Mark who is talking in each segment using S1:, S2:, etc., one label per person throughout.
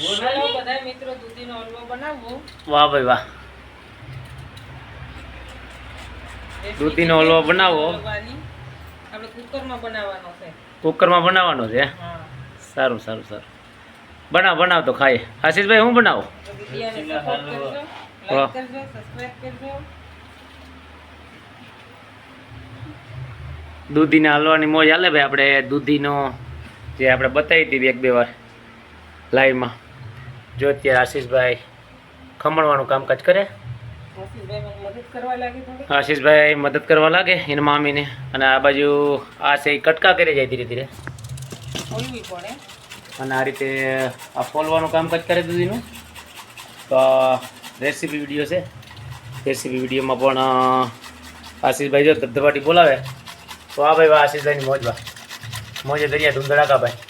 S1: બધા મિત્રો દૂધીનો હલવો બનાવવો
S2: વાહ ભાઈ વાહ. દૂધીનો હલવો બનાવવો.
S1: આપણે કુકરમાં બનાવવાનો છે.
S2: કુકરમાં બનાવવાનો છે? સારું સારું સારું. બનાવ બનાવ તો ખાય આશીષભાઈ હું બનાવું? દૂધીના હલવાની મોજ હાલે ભાઈ. આપણે દૂધીનો જે આપણે બતાવી હતી એક બે વાર લાઈવમાં જો અત્યારે આશીષભાઈ ખમણવાનું કામકાજ કરે.
S1: આશીષભાઈ મદદ કરવા લાગી
S2: આશીષભાઈ મદદ કરવા લાગે એના મામીને. અને આ બાજુ આ છે કટકા કરી જાય ધીરે ધીરે. અને આ રીતે આ ફોલવાનું કામકાજ કરે દૂધીનું. તો રેસીપી વીડિયો છે. રેસીપી વિડીયોમાં પણ આશીષભાઈ જો ધબધબાટી બોલાવે તો આ ભાઈ આશીષભાઈની મોજવા મોજે દરિયા ધૂંધડાકા ભાઈ.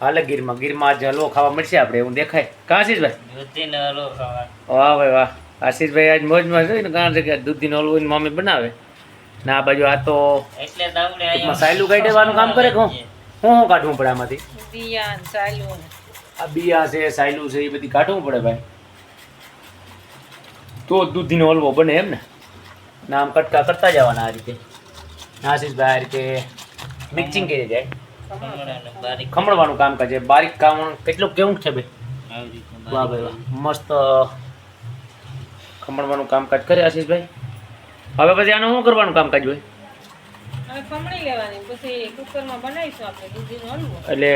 S2: હાલે ગીરમાં ગીરમાં આજે હલવો ખાવા મળશે આપણે એવું દેખાય. કા આશીષભાઈ? વાહ ભાઈ વાહ. આશીષભાઈ આજ મોજમાં જોઈ ને કારણ છે કે દૂધીનો હલવો એની મમ્મી બનાવે. ને આ બાજુ આ તો ટૂંકમાં સાયલું કાઢી દેવાનું કામ કરે કે હું? હું શું કાઢવું પડે આમાંથી?
S1: દિયા સાયલું.
S2: આ બિયા છે સાયલું છે એ બધી કાઢવું પડે ભાઈ. તો જ દૂધીનો હલવો બને એમ ને? નામ આમ કટકા કરતા જવાના આ રીતે. આશીષભાઈ આ રીતે મિક્સિંગ કરી જાય ખમણવાનું કામ કરે છે. બારીક કામ કેટલું કેવું છે ભાઈ વાહ ભાઈ વાહ. મસ્ત. ખમણવાનું કામકાજ કરે આશીષભાઈ? હવે પછી આનું શું કરવાનું કામકાજ હોય?
S1: હવે ખમણી લેવાની પછી કુકરમાં બનાવીશું આપણે દૂધીનો હલવો.
S2: એટલે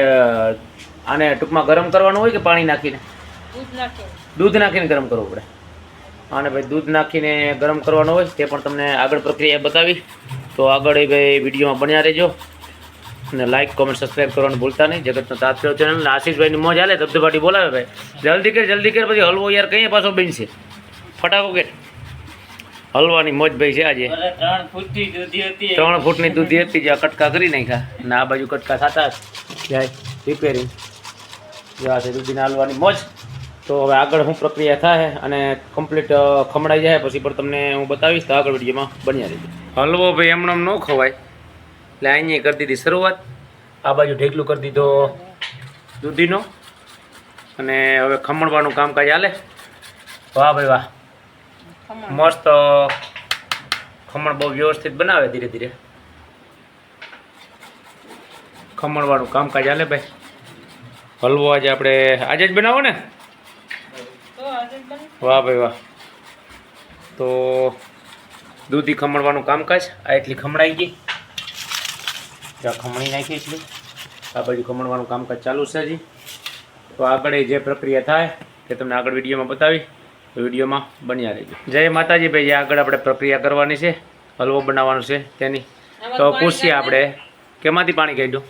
S2: આને ટૂંકમાં ગરમ કરવાનું હોય કે પાણી નાખીને?
S1: દૂધ નાખીને.
S2: ગરમ કરવું પડે. અને ભાઈ દૂધ નાખીને ગરમ કરવાનું હોય તે પણ તમને આગળ પ્રક્રિયા બતાવી. તો આગળ એ ભાઈ વિડીયોમાં બન્યા રહેજો. અને લાઇક કોમેન્ટ સબસ્ક્રાઇબ કરવાનું ભૂલતા નહીં. જગતનો તાત્પર્ય ચેનલ આશીષભાઈની મોજ હાલે ધબધબાટી બોલાવે ભાઈ. જલ્દી કર જલ્દી કર પછી હલવો યાર કઈ પાછો બનશે. ફટાકો કે. હલવાની મોજ ભાઈ છે આજે. ત્રણ ફૂટની દૂધી હતી જે કટકા કરી નાખ્યા. અને આ બાજુ કટકા થતા જાય રિપેરિંગ આ છે દૂધીના હલવાની મોજ. તો હવે આગળ શું પ્રક્રિયા થાય અને કમ્પ્લીટ ખમડાઈ જાય પછી પણ તમને હું બતાવીશ. તો આગળ વિડીયોમાં બન્યા રહેજો. હલવો ભાઈ એમણે ન ખવાય. એટલે અહીંયા કરી દીધી શરૂઆત. આ બાજુ ઢેકલું કરી દીધો દૂધીનો. અને હવે ખમણવાનું કામકાજ હાલે. વાહ ભાઈ વાહ. મસ્ત ખમણ બહુ વ્યવસ્થિત બનાવે ધીરે ધીરે. ખમણવાનું કામકાજ હાલે ભાઈ. હલવો આજે આપણે આજે જ બનાવો ને? વાહ ભાઈ વાહ. તો દૂધી ખમણવાનું કામકાજ આ એટલી ખમણાઈ ગઈ. ત્યાં ખમણી નાખી છીએ આ બાજુ ખમણવાનું કામકાજ ચાલુ છે હજી. તો આગળ જે પ્રક્રિયા થાય તે તમને આગળ વિડીયોમાં બતાવી. તો વિડીયોમાં બન્યા રહેજો. જય માતાજી ભાઈ જે આગળ આપણે પ્રક્રિયા કરવાની છે હલવો બનાવવાનો છે તેની. તો પૂછીએ આપણે કેમાંથી પાણી કાઢ્યું?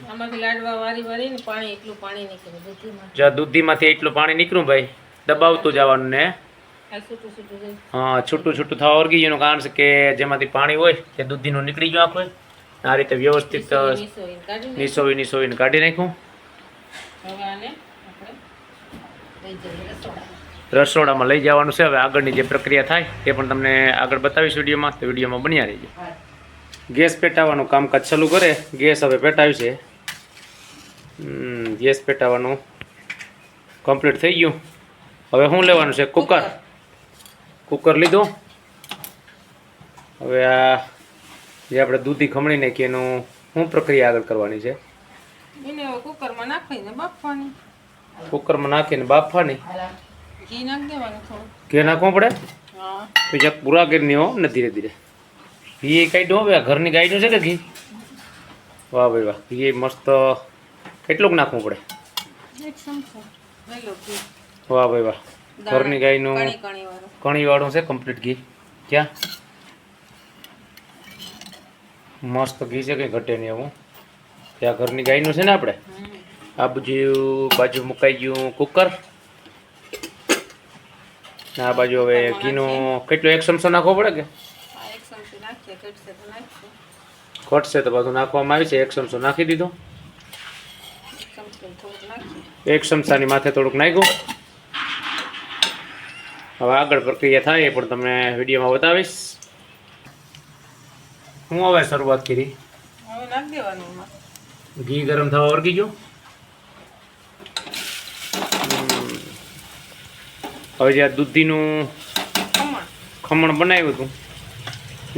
S2: જો દૂધીમાંથી એટલું પાણી નીકળ્યું ભાઈ દબાવતું જવાનું ને. હા છૂટું છૂટું થવા વર્ગી એનું કારણ છે કે જેમાંથી પાણી હોય તે દૂધીનું નીકળી ગયું આખું. આ રીતે વ્યવસ્થિત
S1: નિસોવી નીસોવીને
S2: કાઢી નાખ્યું
S1: રસોડામાં
S2: લઈ જવાનું છે. હવે આગળની જે પ્રક્રિયા થાય તે પણ તમને આગળ બતાવીશ વિડીયોમાં. તો વિડીયોમાં બન્યા રહીજો. ગેસ પેટાવાનું કામકાજ ચાલુ કરે. ગેસ હવે પેટાવ્યું છે. હમ, ગેસ પેટાવાનું કમ્પ્લીટ થઈ ગયું. હવે શું લેવાનું છે? કુકર. કુકર લીધું. હવે આ જે આપણે દૂધી ખમણી નાખીએ એનું શું પ્રક્રિયા આગળ કરવાની છે?
S1: એને કુકરમાં નાખીને બાફવાની.
S2: કુકરમાં નાખીને બાફવાની?
S1: ઘી નાખી દેવાનું થોડું.
S2: ઘી નાખવું પડે?
S1: હા.
S2: પછી પૂરા ગીરની હો ને ધીરે ધીરે. ઘી કાઢ્યું હવે ઘરની ગાયનું છે કે ઘી? વાહ ભાઈ વાહ ઘી મસ્ત કેટલુંક નાખવું પડે? વાહ ભાઈ વાહ. ઘરની ગાયનું
S1: કણી કણી વાળું
S2: કણીવાળું છે કમ્પ્લીટ ઘી. ક્યાં? મસ્ત ઘી છે કંઈ ઘટે નહીં એવું. ત્યાં ઘરની ગાયનું છે ને આપણે? આ બાજુ બાજુ મુકાઈ ગયું કુકર આ બાજુ હવે ઘીનો કેટલો એક ચમચો નાખવો પડે કે?
S1: ઘટશે તો
S2: બધું નાખવામાં આવી છે એક ચમચો નાખી દીધો.
S1: એક
S2: ચમચાની માથે થોડુંક નાખ્યું. હવે આગળ પ્રક્રિયા થાય એ પણ તમને વિડીયોમાં બતાવીશ. હું હવે શરૂઆત કરી.
S1: હવે નાખી દેવાનું એમાં.
S2: ઘી ગરમ થવા વળગી ગયું? હમ, હવે જે આ દૂધીનું
S1: ખમણ.
S2: ખમણ બનાવ્યું હતું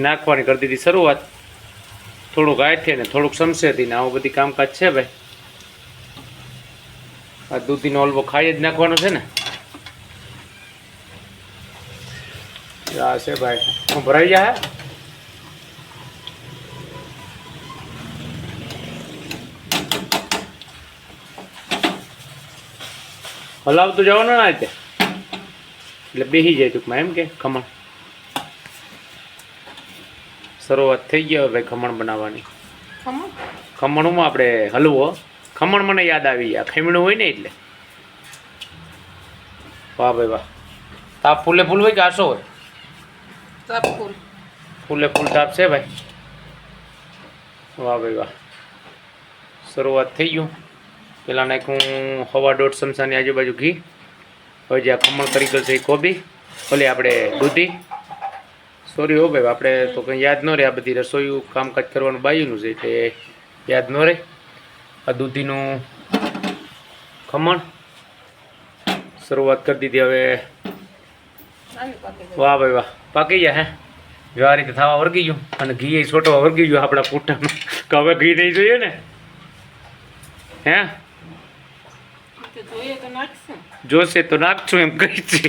S2: નાખવાની કરી દીધી શરૂઆત. થોડુંક આઠે ને થોડુંક સમસેથી ને આવું બધી કામકાજ છે ભાઈ. આ દૂધીનો હલવો ખાઈ જ નાખવાનો છે ને. આ છે ભાઈ. હું ભરાઈ જાય હલાવતું જવાનું ના રીતે એટલે બેસી જાય ટૂંકમાં એમ કે ખમણ. શરૂઆત થઈ ગઈ હવે ખમણ બનાવવાની. ખમણમાં આપણે હલવો. ખમણ મને યાદ આવી ગયા. ખમણું હોય ને એટલે. વાહ ભાઈ વાહ. તાપ ફૂલે ફૂલ હોય કે આસો હોય?
S1: તપકુલ
S2: ફૂલે ફૂલ તાપ છે ભાઈ. વાહ ભાઈ વાહ. શરૂઆત થઈ ગયું. પહેલાં નાખ્યું હવા દોઢ ચમચાની આજુબાજુ ઘી. હવે જે આ ખમણ કરી છે એ કોબી. ઓલી આપણે દૂધી. સોરી હો ભાઈ, આપણે તો કંઈ યાદ ન રહે આ બધી રસોઈયું કામકાજ કરવાનું બાયુનું છે, એટલે યાદ ન રહે. આ દૂધીનું ખમણ. શરૂઆત કરી દીધી હવે. વાહ ભાઈ વાહ, પાકી ગયા હે? જો રીતે થવા વર્ગી ગયું અને ઘી એ છોટવા વર્ગી ગયું આપણા પૂટામાં. કે હવે ઘી નહીં જોઈએ ને? હે?
S1: તો તો
S2: જોશે તો નાખશું એમ કહી છે.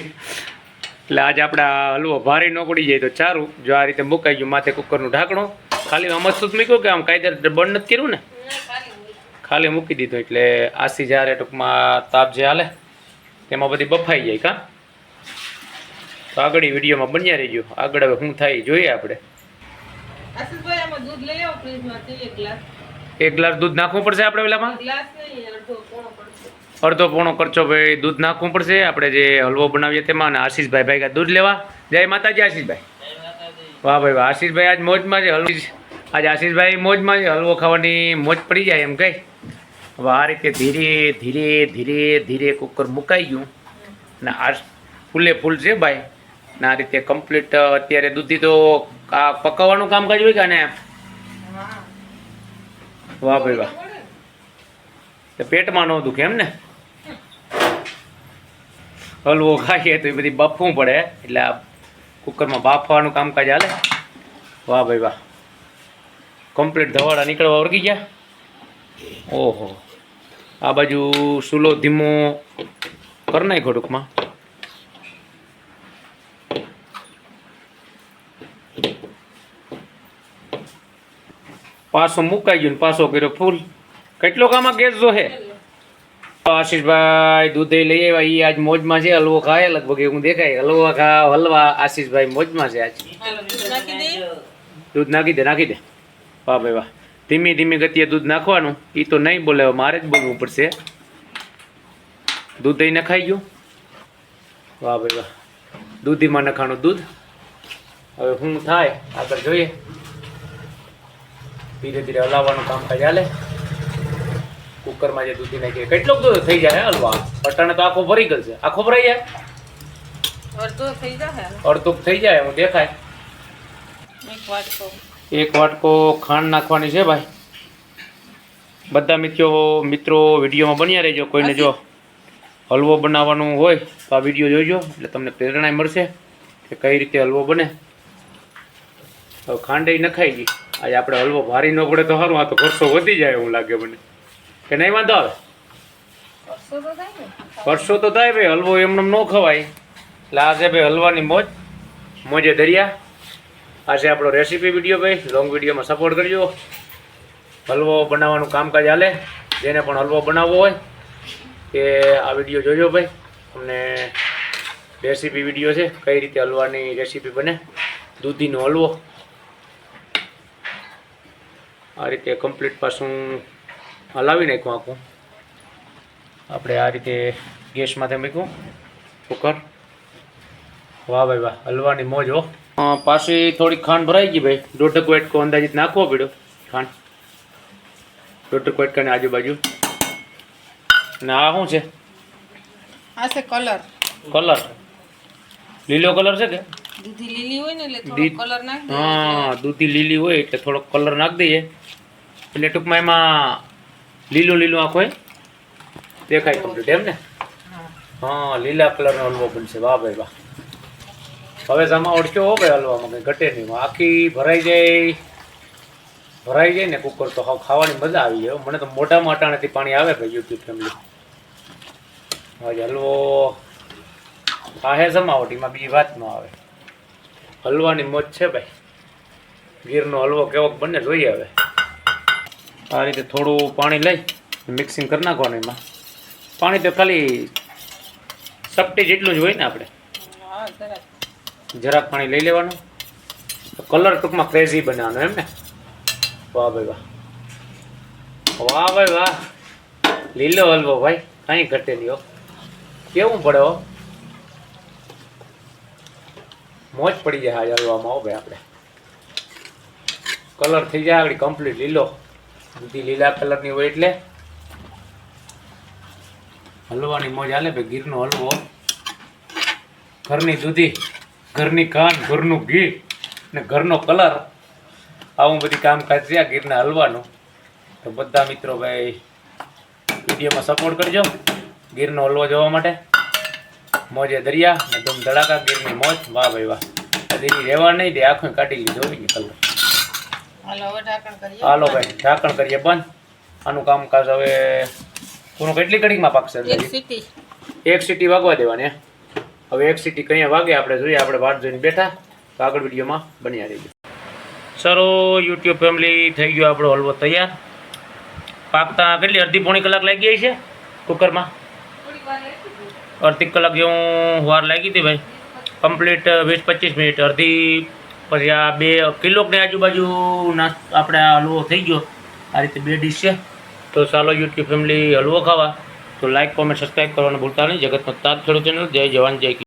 S2: એટલે આજે આપણા હલવો ભારે ન પડી જાય તો ચારું. જો આ રીતે મુકાઈ ગયું માથે કુકરનું ઢાંકણું. ખાલી આમ જ મૂક્યું કે આમ કાયદે બંધ નથી કર્યું ને? ખાલી મૂકી દીધું એટલે આસી જ્યારે ટૂંકમાં તાપ જે હાલે તેમાં બધી બફાઈ જાય કા? તો આગળ વિડીયોમાં બન્યા રહીજો. આગળ હવે શું થાય જોઈએ આપણે.
S1: આશીષભાઈ આમાં દૂધ લઈ આવો ફ્રીજમાંથી એક ગ્લાસ.
S2: એક ગ્લાસ દૂધ નાખવું પડશે આપણે પેલામાં
S1: ગ્લાસ નહીં અડધો પોણો
S2: ખર્ચો ભાઈ દૂધ નાખવું પડશે. આપણે જે હલવો બનાવીએ તેમાં અને આશીષભાઈ ભાઈ દૂધ લેવા. જય માતાજી આશીષભાઈ. વાહ ભાઈ વાહ. આશીષભાઈ આજ મોજમાં છે હલવી આજ આશીષભાઈ મોજમાં છે હલવો ખાવાની મોજ પડી જાય એમ કઈ. હવે આ રીતે ધીરે ધીરે ધીરે ધીરે કુકર મુકાઈ ગયું. ને આ ફૂલે ફૂલ છે ભાઈ. ને આ રીતે કમ્પ્લીટ અત્યારે દૂધી તો આ પકાવવાનું કામકાજ હોય કે ને વાહ ભાઈ વાહ. પેટમાં ન દુખે એમ ને? હલવો ખાઈએ તો એ બધી બફવું પડે. એટલે આ કુકરમાં બાફવાનું કામકાજ હાલે. વાહ ભાઈ વાહ. કમ્પ્લીટ ધવાડા નીકળવા વર્ગી ગયા? ઓહો. આ બાજુ સુલો ધીમો કરી નાખ્યો ટૂંકમાં પાછો મુકાઈ ગયો ને પાછો કર્યો ફૂલ. કેટલો કામાં ગેસ જો હે? આશીષભાઈ દૂધ લઈ આવ્યા. એ આજ મોજમાં છે, હલવો ખાય. લગભગ એવું દેખાય. હલવા ખાવ હલવા આશીષભાઈ મોજમાં છે આજ.
S1: દૂધ નાખી
S2: દે નાખી દે. વાહ ભાઈ વાહ. ધીમી ધીમી ગતિએ દૂધ નાખવાનું. એ તો નહીં બોલે મારે જ બોલવું પડશે. દૂધ દહીં નખાઈ ગયું. વાહ ભાઈ વાહ. દૂધીમાં નખાણું દૂધ. હવે શું થાય? આગળ જોઈએ. ધીરે ધીરે હલાવવાનું કામકાજ હાલે. કુકરમાં જે દૂધી નાખીએ કેટલોક દૂધ થઈ જાય હલવા. પટાણે તો આખો ભરી ગયો છે આખો ભરાઈ જાય?
S1: અડધો થઈ જાય
S2: અડધો થઈ જાય એમ દેખાય.
S1: એક વાટકો.
S2: એક વાટકો ખાંડ નાખવાની છે ભાઈ. બધા મિત્રો મિત્રો વિડીયોમાં બન્યા રહેજો. કોઈને જો હલવો બનાવવાનું હોય તો આ વીડિયો જોઈજો એટલે તમને પ્રેરણા મળશે કે કઈ રીતે હલવો બને. હવે ખાંડ નખાઈ ગઈ. આજે આપણે હલવો ભારી ન પડે તો સારું આ તો ખર્ચો વધી જાય એવું લાગે મને. કે નહીં વાંધો આવે?
S1: પરસો તો થાય
S2: ભાઈ, હલવો એમને ન ખવાય. એટલે આજે ભાઈ હલવાની મોજ, મોજે દરિયા. આજે આપણો રેસીપી વીડિયો ભાઈ લોંગ વિડીયોમાં સપોર્ટ કરજો. હલવો બનાવવાનું કામકાજ હાલે, જેને પણ હલવો બનાવવો હોય કે આ વીડિયો જોજો ભાઈ. અમને રેસીપી વીડિયો છે, કઈ રીતે હલવાની રેસીપી બને, દૂધીનો હલવો. આ રીતે કમ્પ્લીટ પાછું હલાવી નાખ્યું આખું. આપણે આ રીતે ગેસમાંથી માથે મૂક્યું. કુકર. વાહ ભાઈ વાહ હલવાની મોજ હો. પાછી થોડી ખાંડ ભરાઈ ગઈ ભાઈ. દોઢ વાટકો અંદાજિત નાખવો પડ્યો ખાંડ. દોઢ વાટકાની આજુબાજુ. અને આ શું છે?
S1: આ છે કલર.
S2: કલર. લીલો કલર છે કે?
S1: દૂધી લીલી હોય ને એટલે થોડો કલર નાખ
S2: હા દૂધી લીલી હોય એટલે થોડોક કલર નાખી દઈએ. એટલે ટૂંકમાં એમાં લીલું લીલું આખું દેખાય કમ્પ્લીટ એમ ને?
S1: હા
S2: હા લીલા કલરનો હલવો બનશે. વાહ ભાઈ વાહ. હવે જમાવટ કેવો ભાઈ હલવામાં? કંઈ ઘટે નહીં. આખી ભરાઈ જાય. ભરાઈ જાય ને કુકર તો ખાવાની મજા આવી જાય મને તો મોઢામાં અટાણેથી પાણી આવે ભાઈ યુટ્યુબ ફેમિલી હવે હલવો. ખાહે જમાવટ એમાં બીજી વાત ન આવે. હલવાની મોજ છે ભાઈ. ગીરનો હલવો કેવો બને, જોઈએ હવે. આ રીતે થોડું પાણી લઈ મિક્સિંગ કરી નાખવાનું એમાં. પાણી તો ખાલી સપટી જેટલું જ હોય ને આપણે.
S1: જરાક
S2: પાણી લઈ લેવાનું. કલર ટૂંકમાં ક્રેઝી બનાવવાનો એમ ને? વાહ ભાઈ વાહ. વાહ ભાઈ વાહ. લીલો હલવો ભાઈ. કાંઈ ઘટે નહીં કેવું પડે મોજ પડી જાય હાજર હલવામાં હો ભાઈ આપણે. કલર થઈ જાય આગળ કમ્પ્લીટ લીલો. બધી લીલા કલરની હોય એટલે. હલવાની મોજ હાલે ભાઈ, ગીરનો હલવો ઘરની દૂધી, ઘરની કાન, ઘરનું ઘી ને ઘરનો કલર. આવું બધી કામકાજ છે આ ગીરના હલવાનું. તો બધા મિત્રો ભાઈ, વિડીયોમાં સપોર્ટ કરજો. ગીરનો હલવો જોવા માટે. મોજે દરિયા ને ધૂમ ધડાકા, ગીરની મોજ. વાહ ભાઈ વાહ. દીદી રહેવા નહીં દે આંખો કાઢી લીધો હોય કલર.
S1: હાલો
S2: ભાઈ ઢાંકણ કરીએ બંધ. આનું કામકાજ હવે પૂરું કેટલી ઘડીમાં પાકશે
S1: એક સીટી
S2: વાગવા દેવાની હવે એક સીટી કઅહીંયા વાગે આપણે જોઈએ આપણે વાત જોઈને બેઠા. તો આગળ વિડીયોમાં બન્યા રહીએ. સરો યુટ્યુબ ફેમિલી થઈ ગયો આપણો હલવો તૈયાર. પાકતા કેટલી અડધી પોણી કલાક લાગી ગઈ છે કુકરમાં? અડધી કલાક જેવું વાર લાગી હતી ભાઈ. કમ્પ્લીટ વીસ પચીસ મિનિટ અડધી પછી આ બે કિલોકની આજુબાજુ આપણે આ હલવો થઈ ગયો. આ રીતે બે ડીશ છે. તો ચાલો યુટ્યુબ ફેમિલી હલવો ખાવા. તો લાઇક કોમેન્ટ સબસ્ક્રાઈબ કરવાનું ભૂલતા નહીં. જગતનો તાજ ખેડૂત ચેનલ, જય જવાન, જય